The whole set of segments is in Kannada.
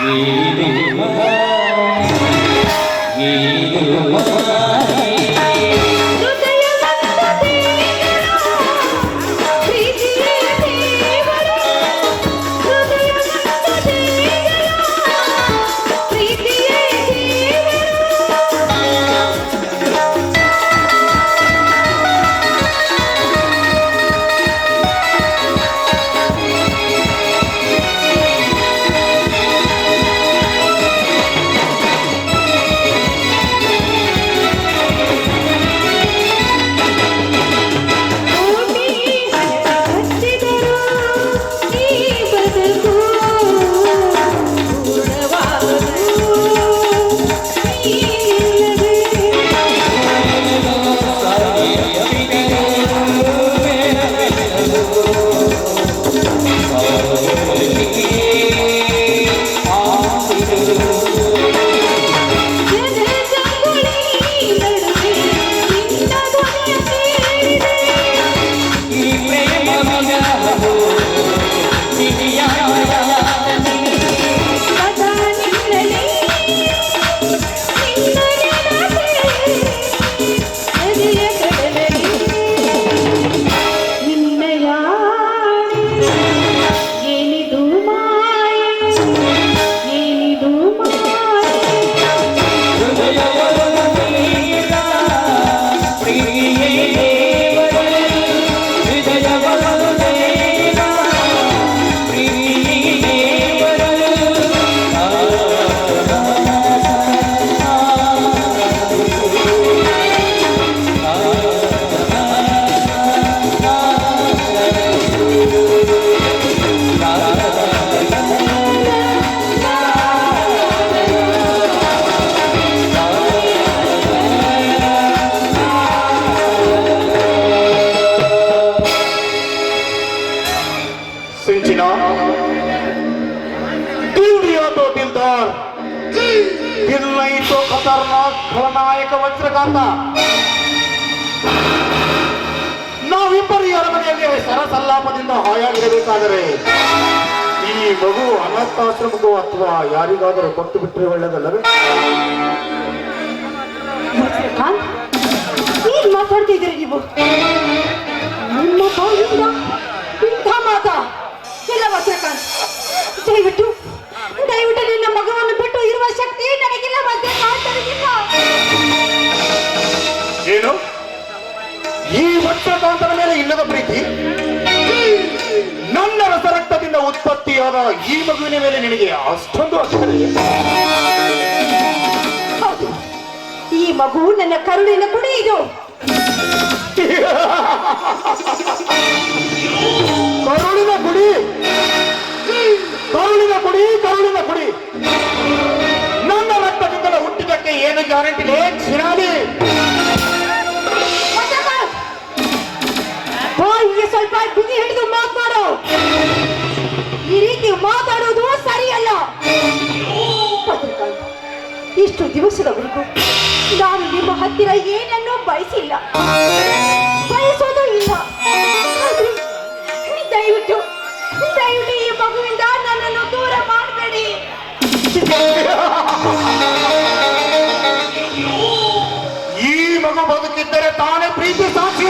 Giri Maha Giri Maha ವಜ್ರಕಾಂತ ನಾವಿಬ್ಬರು ಈ ಅರಮನೆಯಲ್ಲಿ ಸರಸಲ್ಲಾಪದಿಂದ ಹಾಯಾಗಿರಬೇಕಾದರೆ ಈ ಮಗು ಅನಾಥಾಶ್ರಮಕ್ಕೂ ಅಥವಾ ಯಾರಿಗಾದರೂ ಕೊಟ್ಟು ಬಿಟ್ಟರೆ ಒಳ್ಳೆಯದಲ್ಲವೇ ವಜ್ರಕಾಂತನ ಮೇಲೆ ಇಲ್ಲದ ಪ್ರೀತಿ? ನನ್ನ ರಸರಕ್ತದಿಂದ ಉತ್ಪತ್ತಿಯಾದ ಈ ಮಗುವಿನ ಮೇಲೆ ನಿನಗೆ ಅಷ್ಟೊಂದು ಅಷ್ಟೇ ಹೌದು. ಈ ಮಗು ನನ್ನ ಕರುಳಿನ ಪುಡಿ ಇದು ಕರುಳಿನ ಗುಡಿ ಕರುಳಿನ ಗುಡಿ ಕರುಳಿನ ಗುಡಿ ನನ್ನ ರಕ್ತದಿಂದಲೇ ಹುಟ್ಟಿದಕ್ಕೆ ಏನು ಗ್ಯಾರಂಟಿ ಚಿರಾಲಿ. ಬಾಯಿಗೆ ಸ್ವಲ್ಪ ಬಿಗಿ ಹಿಡಿದು ಮಾತಾಡೋ. ಈ ರೀತಿ ಮಾತಾಡೋದು ಸರಿಯಲ್ಲ. ಇಷ್ಟು ದಿವಸದವರೆಗೂ ನಾನು ನಿಮ್ಮ ಹತ್ತಿರ ಏನನ್ನು ಬಯಸಿಲ್ಲ. ಬಯಸೋದು ಇಲ್ಲ. ದಯವಿಟ್ಟು ದಯವಿಟ್ಟು ಈ ಮಗುವಿಂದ ನನ್ನನ್ನು ದೂರ ಮಾಡಬೇಡಿ. ಈ ಮಗು ಬದುಕಿದ್ದರೆ ತಾನೇ ಪ್ರೀತಿ ಸಾಕ್ಷಿ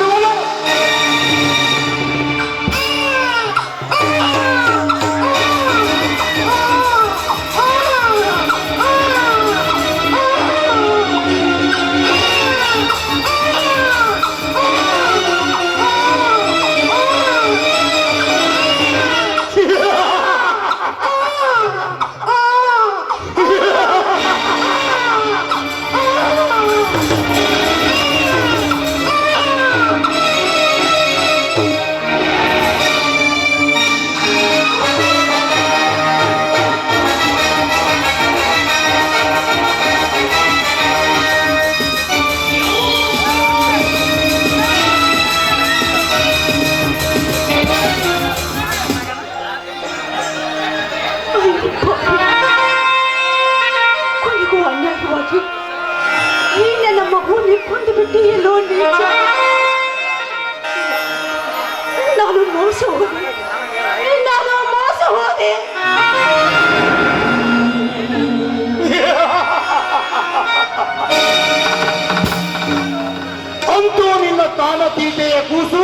ತಾನತೀಟೆಯ ಕೂಸು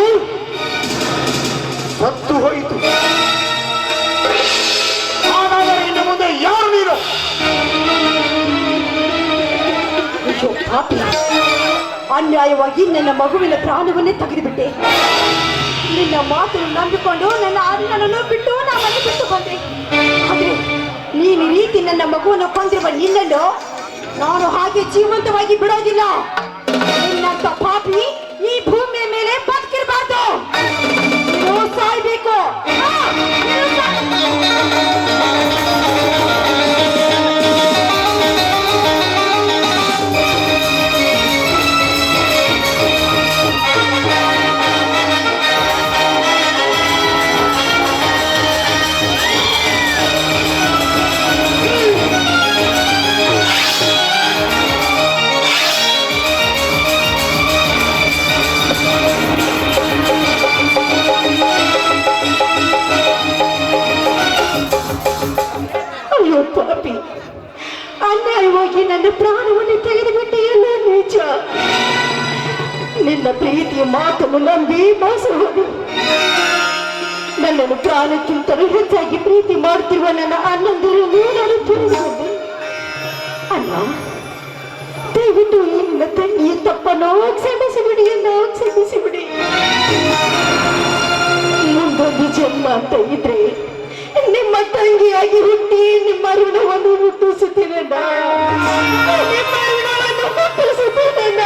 ಸತ್ತು ಹೋಯಿತು. ಹಾಗಾದರೆ ಇನ್ನು ಮುಂದೆ ಯಾರು ನೀನು ಅನ್ಯಾಯವಾಗಿ ನನ್ನ ಮಗುವಿನ ಪ್ರಾಣವನ್ನೇ ತೆಗೆದುಬಿಟ್ಟೆ. ನಿನ್ನ ಮಾತು ನಂಬಿಕೊಂಡು ನನ್ನ ಅಣ್ಣನನ್ನು ಬಿಟ್ಟು ನಾನು ಬಿಟ್ಟು ಬಂದೆ. ಆದ್ರೆ ನೀನು ರೀತಿ ನನ್ನ ಮಗುವನ್ನು ಕೊಂದಿರುವ ನಿನ್ನನ್ನು ನಾನು ಹಾಗೆ ಜೀವಂತವಾಗಿ ಬಿಡೋದಿಲ್ಲ. ನಿನ್ನಂತ ಪಾಪಿ ನನ್ನ ಪ್ರಾಣವನ್ನು ತೆಗೆದುಬಿಟ್ಟು ನೀಚ. ನಿನ್ನ ಪ್ರೀತಿಯ ಮಾತನ್ನು ನಂಬಿ ಮೋಸ ಹೋದೆ ನನ್ನನ್ನು ಪ್ರಾಣಕ್ಕಿಂತಲೂ ಹೆಚ್ಚಾಗಿ ಪ್ರೀತಿ ಮಾಡುತ್ತಿರುವ ನನ್ನ ಅಣ್ಣಂದಿರು ನೀನನ್ನು ತಿಳಿದುಕೊಂಡೆ ಅಲ್ಲ, ದಯವಿಟ್ಟು ಈ ನಿನ್ನ ತಂಗಿಯ ತಪ್ಪನ್ನು ಕ್ಷಮಿಸಿಬಿಡಿ ಎಂದು ಕ್ಷಮಿಸಿಬಿಡಿ. ಮುಂದೊಂದು ಜನ್ಮ ಅಂತ ಇದ್ರೆ, ನಿಮ್ಮ ತಂಗಿಯಾಗಿ ಹುಟ್ಟಿ ಋಣವನ್ನು ಹುಟ್ಟಿಸುತ್ತೀನಣ್ಣ ನಿಮ್ಮ ಋಣವನ್ನು ಹುಟ್ಟಿಸುತ್ತೀನಣ್ಣ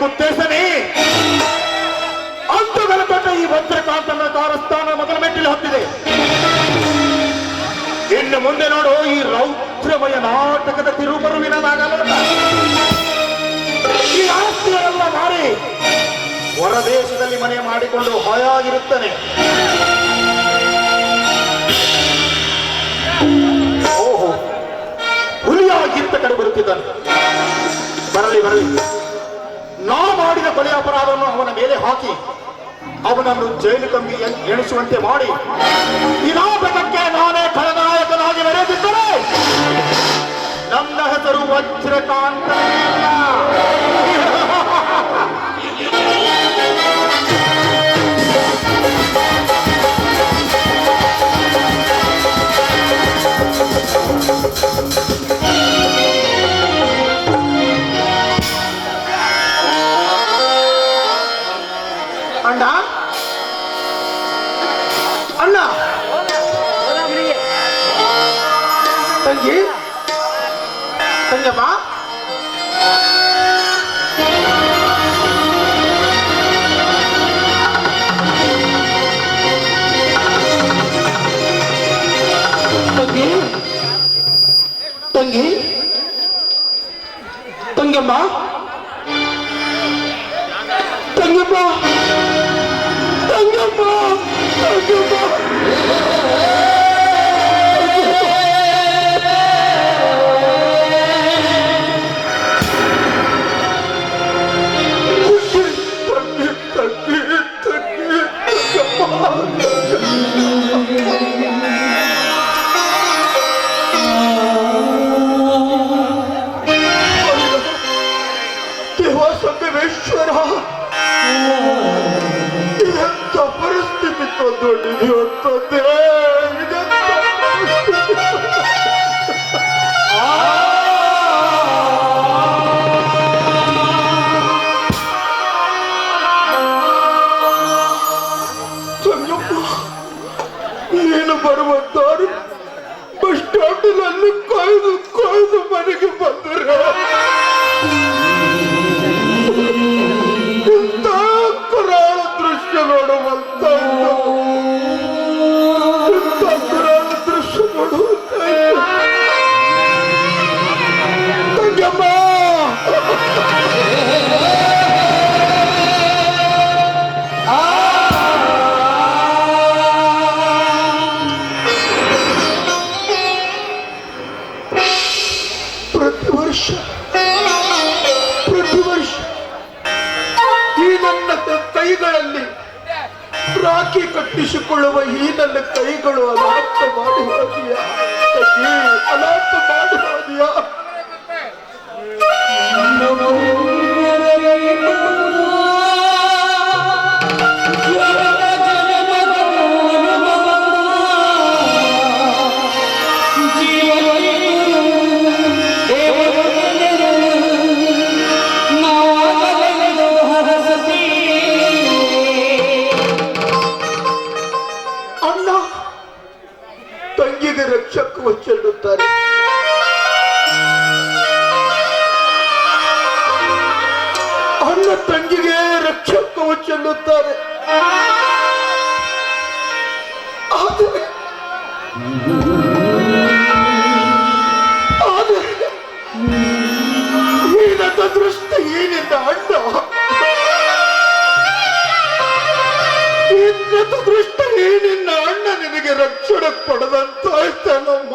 ಕುತ್ತೇಸನೆ ಅಂತ ದೊಡ್ಡ ಈ ವಜ್ರಕಾಂತನ ದಾರಸ್ಥಾನ ಮೊದಲ ಮೆಟ್ಟಿಲು ಹತ್ತಿದೆ. ಇನ್ನು ಮುಂದೆ ನೋಡು, ಈ ರೌದ್ರಮಯ ನಾಟಕದ ತಿರುಬರುವಿನ ನಾಗಲೋಟ ಈ ಆಸ್ತಿಯರೆಲ್ಲ ಮಾರಿ ಹೊರದೇಶದಲ್ಲಿ ಮನೆ ಮಾಡಿಕೊಂಡು ಹಾಯಾಗಿರುತ್ತಾನೆ. ಓಹೋ, ಹುಲಿಯಾಗಿಂತ ಕಡೆ ಬರುತ್ತಿದ್ದಾನೆ. ಬರಲಿ ಬರಲಿ. ನಾ ಮಾಡಿದ ಕೊಲೆ ಅಪರಾಧವನ್ನು ಅವನ ಮೇಲೆ ಹಾಕಿ, ಅವನನ್ನು ಜೈಲು ಕಂಬಿ ಎಣಿಸುವಂತೆ ಮಾಡಿ ನಾಟಕಕ್ಕೆ ನಾನೇ ಖಳನಾಯಕನಾಗಿ ನಡೆದಿದ್ದರೆ ನನ್ನ ಹೆಸರು ವಜ್ರಕಾಂತ. அண்ணா. தங்கி. தங்கம்மா. ಚೆಲ್ಲುತ್ತಾರೆ. ಆದರೆ ದೃಷ್ಟಿ ಏನಿಲ್ಲ ಅಣ್ಣ ಇನ್ನತ ದೃಷ್ಟ ಏನಿನ್ನ ಅಣ್ಣ ನಿನಗೆ ರಕ್ಷಣೆ ಕೊಡದಂತಾಯ್ತೇನಮ್ಮ.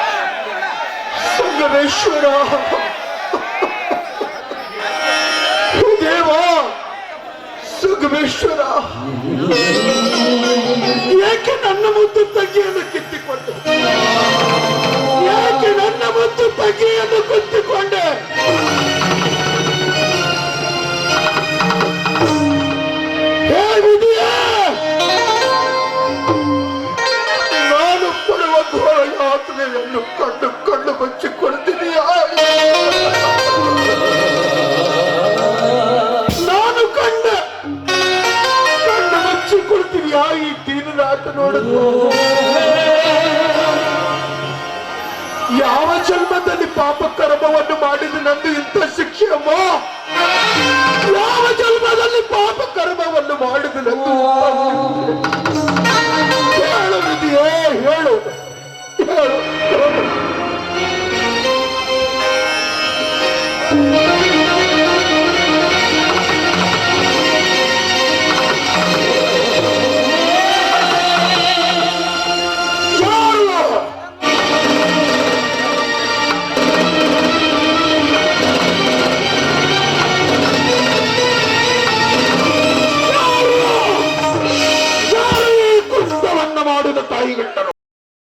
ಸಂಗಮೇಶ್ವರ ಹೇ ದೇವ ನನ್ನ ಮುದ್ದು ಸಂಗಮೇಶ್ವರ ಏಕೆ ನನ್ನ ಮುದ್ದು ತಂಗಿಯನ್ನು ಕಿತ್ತಿಕೊಂಡೆ ಮತ್ತು ತಂಗಿಯನ್ನು ಕುತ್ತಿಕೊಂಡೆ ಹೇಗಿದೆಯಾ ನಾನು ಪಡುವ ಘೋರ ಯಾತ್ರೆಯನ್ನು ಕಂಡು ಯಾವ ಜನ್ಮದಲ್ಲಿ ಪಾಪ ಕರ್ಮವನ್ನು ಮಾಡಿದ ನಂದು ಇಂಥ ಶಿಕ್ಷೆ ಅಮ್ಮ? ಯಾವ ಜನ್ಮದಲ್ಲಿ ಪಾಪ ಕರ್ಮವನ್ನು ಮಾಡಿದ ನಂದು